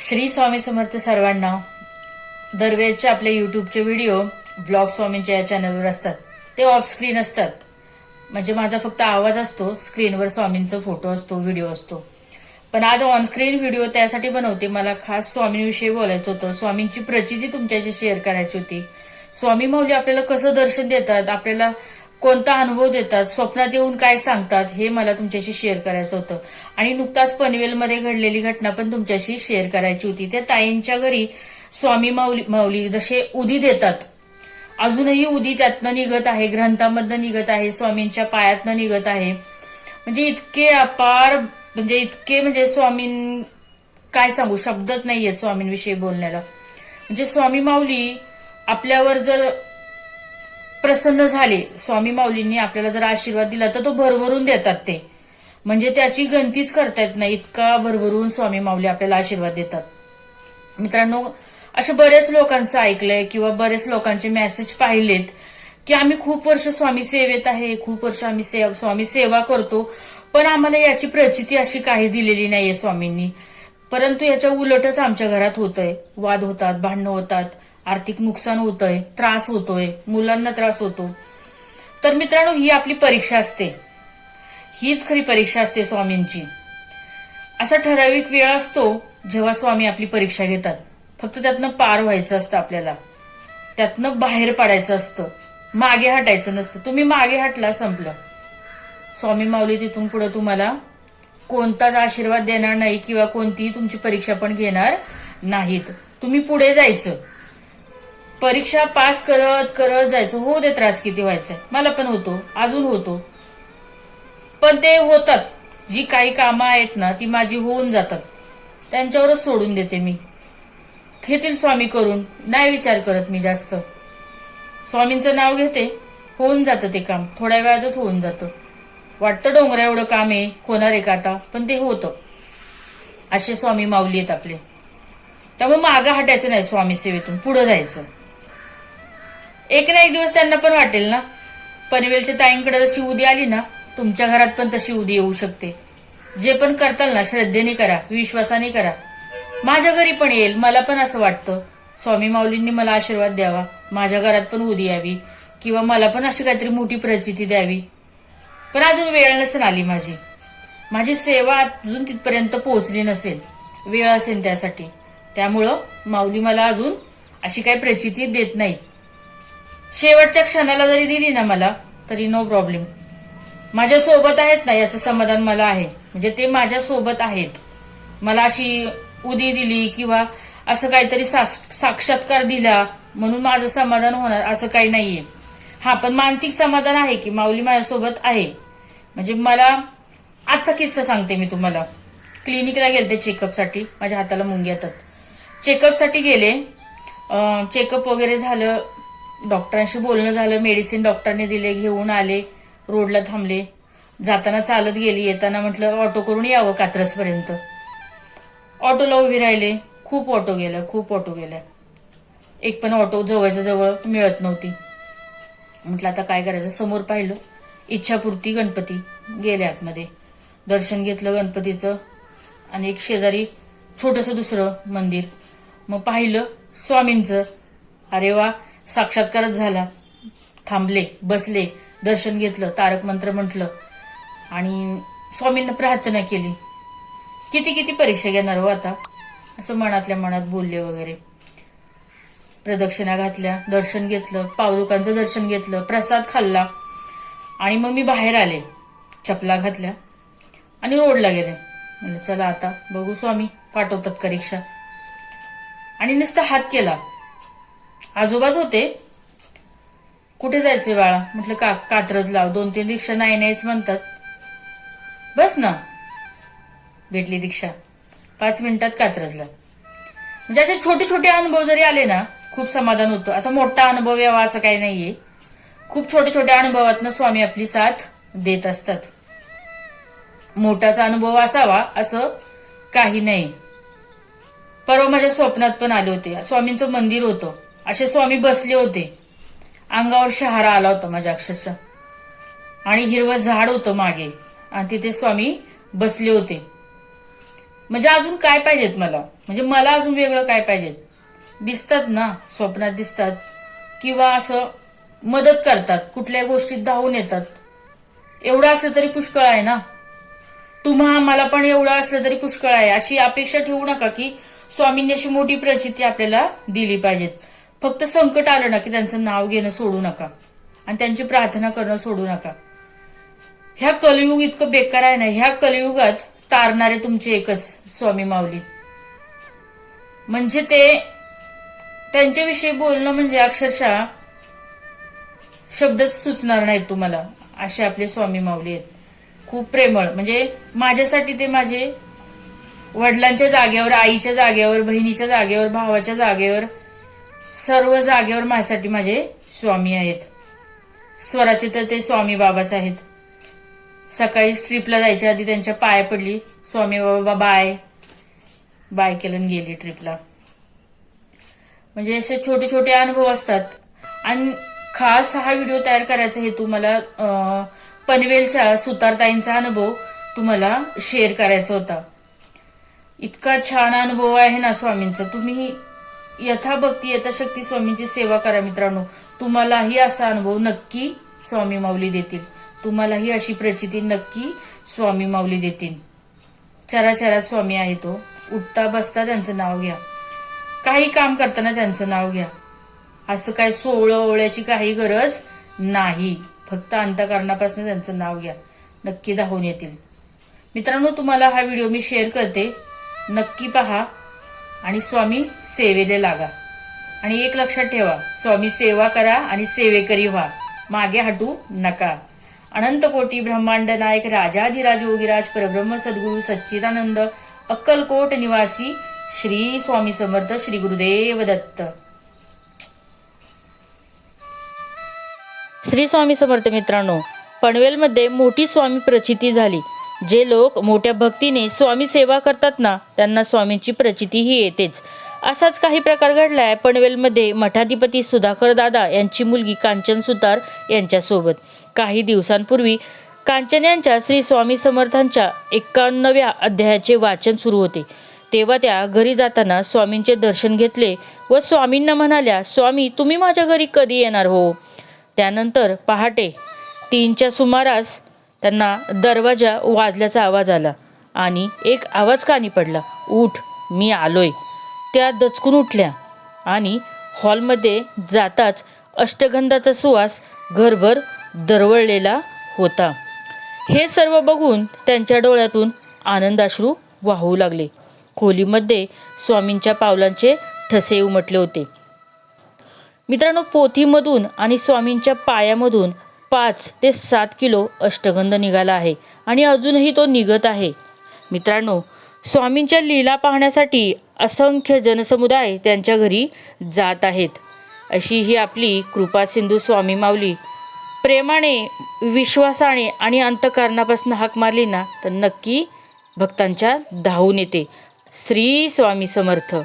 श्री स्वामी समर्थ सर्वांना दरवेळचे आपले युट्यूबचे video blog स्वामींच्या या चॅनलवर असतात. ते ऑफ स्क्रीन असतात. म्हणजे माझा फक्त आवाज असतो स्क्रीनवर स्वामींचा फोटो असतो व्हिडिओ असतो. पण आज ऑन स्क्रीन व्हिडिओ त्यासाठी बनवते. मला खास स्वामींविषयी बोलायचं होतं. स्वामींची प्रचिती तुमच्याशी शेअर करायची होती. स्वामी माऊली आपल्याला कसं दर्शन देतात? आपल्याला कोणता अनुभव देतात स्वप्नात येऊन काय सांगतात हे मला तुमच्याशी शेअर करायचं होतं. आणि नुकताच पनवेलमध्ये घडलेली घटना पण तुमच्याशी शेअर करायची होती. त्या ताईंच्या घरी स्वामी माऊली माऊली जसे उदी देतात. अजूनही उदी त्यातनं निघत आहे ग्रंथामधनं निघत आहे स्वामींच्या पायातनं निघत आहे. म्हणजे इतके अपार म्हणजे इतके म्हणजे स्वामीं काय सांगू शब्दच नाहीयेत स्वामींविषयी बोलण्याला. म्हणजे स्वामी माऊली आपल्यावर जर प्रसन्न झाले. स्वामी माऊलींनी आपल्याला जर आशीर्वाद दिला तर तो भरभरून देतात ते. म्हणजे त्याची गणतीच करता येत नाही. इतका भरभरून स्वामी माऊली आपल्याला आशीर्वाद देतात. मित्रांनो असे बरेच लोकांचं ऐकलंय किंवा बरेच लोकांचे मेसेज पाहिलेत की आम्ही खूप वर्ष स्वामी सेवेत आहे खूप वर्ष आम्ही से- स्वामी सेवा करतो पण आम्हाला याची प्रचिती अशी काही दिलेली नाहीये स्वामींनी. परंतु याच्या उलटच आमच्या घरात होतंय. वाद होतात भांडणं होतात. आर्थिक नुकसान होतंय त्रास होतोय मुलांना त्रास होतो. तर मित्रांनो ही आपली परीक्षा असते. हीच खरी परीक्षा असते स्वामींची. असा ठराविक वेळ असतो जेव्हा स्वामी आपली परीक्षा घेतात. फक्त त्यातनं पार व्हायचं असतं आपल्याला. त्यातनं बाहेर पडायचं असतं. मागे हटायचं नसतं. तुम्ही मागे हटला संपलं. स्वामी माऊली तिथून पुढे तुम्हाला कोणताच आशीर्वाद देणार नाही किंवा कोणतीही तुमची परीक्षा पण घेणार नाहीत. तुम्ही पुढे जायचं. परीक्षा पास करत करत जायचं. हो दे त्रास किती व्हायचा. मला पण होतो अजून होतो. पण ते होतात. जी काही कामं आहेत ना ती माझी होऊन जातात. त्यांच्यावरच सोडून देते मी. घेतील स्वामी करून. नाही विचार करत मी जास्त. स्वामींचं नाव घेते. होऊन जातं ते काम. थोड्या वेळातच होऊन जातं. वाटतं डोंगरा एवढं काम आहे होणार आहे का आता? पण ते होतं. असे स्वामी माऊली आहेत आपले. त्यामुळे मागं हटायचं नाही स्वामी सेवेतून. पुढं जायचं. एक ना एक दिवस त्यांना पण वाटेल ना. पनवेलच्या ताईंकडे जशी उदी आली ना तुमच्या घरात पण तशी उदी येऊ शकते. जे पण करताल ना श्रद्धेने करा विश्वासाने करा. माझ्या घरी पण येईल मला पण असं वाटतं. स्वामी माऊलींनी मला आशीर्वाद द्यावा माझ्या घरात पण उदी यावी किंवा मला पण अशी काहीतरी मोठी प्रचिती द्यावी. पण अजून वेळ नसेल आली माझी. माझी सेवा अजून तिथपर्यंत पोहोचली नसेल. वेळ असेल त्यासाठी. त्यामुळं माऊली मला अजून अशी काही प्रचिती देत नाही शेवटच्या क्षणाला जरी दिली ना मला तरी नो प्रॉब्लेम माझ्या सोबत आहेत ना याचं समाधान मला आहे. म्हणजे ते माझ्या सोबत आहेत. मला अशी उदी दिली किंवा असं काहीतरी सास- साक्षात्कार दिला म्हणून माझं समाधान होणार असं काही नाहीये. हा पण मानसिक समाधान आहे की माऊली माझ्यासोबत आहे. म्हणजे मला आजचा किस्सा सांगते मी तुम्हाला. क्लिनिकला गेलते चेकअपसाठी माझ्या हाताला मुंगी येतात. चेकअपसाठी गेले. चेकअप वगैरे झालं डॉक्टरांशी बोलणं झालं मेडिसिन डॉक्टरने दिले घेऊन आले रोडला थांबले. जाताना चालत गेली येताना म्हटलं ऑटो करून यावं कात्रसपर्यंत ऑटोला उभी राहिले. खूप ऑटो गेल्या खूप ऑटो गेल्या एक पण ऑटो जवळच्या जवळ मिळत नव्हती. म्हटलं आता काय करायचं? समोर पाहिलं इच्छापूर्ती गणपती गेले आतमध्ये. दर्शन घेतलं गणपतीचं आणि एक शेजारी छोटंसं दुसरं मंदिर. मग पाहिलं स्वामींचं. अरे वा साक्षात्कारच झाला. थांबले बसले दर्शन घेतलं तारक मंत्र म्हटलं. आणि स्वामींना प्रार्थना केली. किती किती परीक्षा घेणार हो आता? असं मनातल्या मनात बोलले वगैरे. प्रदक्षिणा घातल्या दर्शन घेतलं पावदुकांचं दर्शन घेतलं प्रसाद खाल्ला. आणि मग मी बाहेर आले. चपला घातल्या आणि रोडला गेले. म्हणलं चला आता बघू स्वामी पाठवतात का रिक्षा? आणि नुसता हात केला. आजोबाच होते. कुठे जायचंय बाळा? म्हटलं का कात्रज लाव. दोन तीन रिक्षा नाही नाहीच म्हणतात. बस ना. भेटली रिक्षा. पाच मिनिटात कात्रजला. म्हणजे असे छोटे छोटे अनुभव जरी आले ना खूप समाधान होतं. असा मोठा अनुभव यावा असं काही नाहीये. खूप छोट्या छोट्या अनुभवातनं स्वामी आपली साथ देत असतात. मोठाचा अनुभव असावा असं काही नाही. परवा माझ्या स्वप्नात पण आले होते. स्वामींचं मंदिर होतं. असे स्वामी बसले होते. अंगावर शहारा आला होता माझ्या अक्षरशः. आणि हिरवं झाड होतं मागे. आणि तिथे स्वामी बसले होते. म्हणजे अजून काय पाहिजेत मला? म्हणजे मला अजून वेगळं काय पाहिजेत? दिसतात ना स्वप्नात दिसतात. किंवा असं मदत करतात कुठल्या गोष्टीत धावून येतात. एवढं असलं तरी पुष्कळ आहे ना? तुम्हा मला पण एवढं असलं तरी पुष्कळ आहे. अशी अपेक्षा ठेवू नका की स्वामींनी अशी मोठी प्रचिती आपल्याला दिली पाहिजेत. फक्त संकट आलं ना की त्यांचं नाव घेणं सोडू नका. आणि त्यांची प्रार्थना करणं सोडू नका. ह्या कलियुग इतकं बेकार आहे ना ह्या कलियुगात तारणारे तुमचे एकच स्वामी माऊली. म्हणजे ते त्यांच्याविषयी बोलणं म्हणजे अक्षरशः शब्दच सुचणार नाहीत तुम्हाला. असे आपले स्वामी माऊली आहेत. खूप प्रेमळ. म्हणजे माझ्यासाठी ते माझे वडिलांच्या जागेवर आईच्या जागेवर बहिणीच्या जागेवर भावाच्या जागेवर सर्व जागेवर माझ्यासाठी माझे स्वामी आहेत. स्वराचे तर ते स्वामी बाबाच आहेत. सकाळी ट्रिपला जायच्या आधी त्यांच्या पाया पडली. स्वामी बाबा बाय. बाय केलं गेली ट्रिपला म्हणजे असे छोटे छोटे अनुभव असतात. आणि खास हा व्हिडिओ तयार करायचा हेतू मला पनवेलच्या सुतारताईंचा अनुभव तुम्हाला शेअर करायचा होता. इतका छान अनुभव आहे ना स्वामींचा. तुम्ही यथाभक्ती यथाशक्ती स्वामींची सेवा करा मित्रांनो. तुम्हालाही असा अनुभव नक्की स्वामी माऊली देतील. तुम्हालाही अशी प्रचिती नक्की स्वामी माऊली देतील. चराचरात स्वामी आहे तो हो. उठता बसता त्यांचं नाव घ्या. काही काम करताना त्यांचं नाव घ्या. असं काय सोहळं ओवळ्याची काही गरज नाही. फक्त अंतकारणापासून त्यांचं नाव घ्या. नक्की धावून येतील. मित्रांनो तुम्हाला हा व्हिडिओ मी शेअर करते. नक्की पहा. आणि स्वामी सेवेला लागा. आणि एक लक्षात ठेवा स्वामी सेवा करा आणि सेवेकरी व्हा. मागे हटू नका. अनंत कोटी ब्रह्मांड नायक राजाधिराज योगीराज परब्रह्म सद्गुरु सच्चिदानंद अक्कलकोट निवासी श्री स्वामी समर्थ श्री गुरुदेव दत्त. श्री स्वामी समर्थ मित्रांनो पनवेलमध्ये मोठी स्वामी प्रचिती झाली. जे लोक मोठ्या भक्तीने स्वामी सेवा करतात ना त्यांना स्वामींची प्रचितीही येतेच. असाच काही प्रकार घडलाय पनवेलमध्ये मठाधिपती सुधाकर दादा यांची मुलगी कांचन सुतार यांच्यासोबत. काही दिवसांपूर्वी कांचन यांच्या श्री स्वामी समर्थांच्या एकावन्नव्या अध्यायाचे वाचन सुरू होते. तेव्हा त्या घरी जाताना स्वामींचे दर्शन घेतले व स्वामींना म्हणाल्या स्वामी तुम्ही माझ्या घरी कधी येणार हो? त्यानंतर पहाटे. तीनच्या सुमारास त्यांना दरवाजा वाजल्याचा आवाज आला आणि एक आवाज कानी पडला उठ मी आलोय. त्या दचकून उठल्या आणि हॉलमध्ये जाताच अष्टगंधाचा सुवास घरभर दरवळलेला होता. हे सर्व बघून त्यांच्या डोळ्यातून आनंदाश्रू वाहू लागले. खोलीमध्ये स्वामींच्या पावलांचे ठसे उमटले होते. मित्रांनो पोथीमधून आणि स्वामींच्या पायामधून पाच ते सात किलो अष्टगंध निघाला आहे आणि अजूनही तो निघत आहे. मित्रांनो स्वामींच्या लीला पाहण्यासाठी असंख्य जनसमुदाय त्यांच्या घरी जात आहेत. अशी ही आपली कृपा सिंधू स्वामी माऊली. प्रेमाने विश्वासाने आणि अंतकारणापासून हाक मारली ना तर नक्की भक्तांच्या धावून येते. श्री स्वामी समर्थ.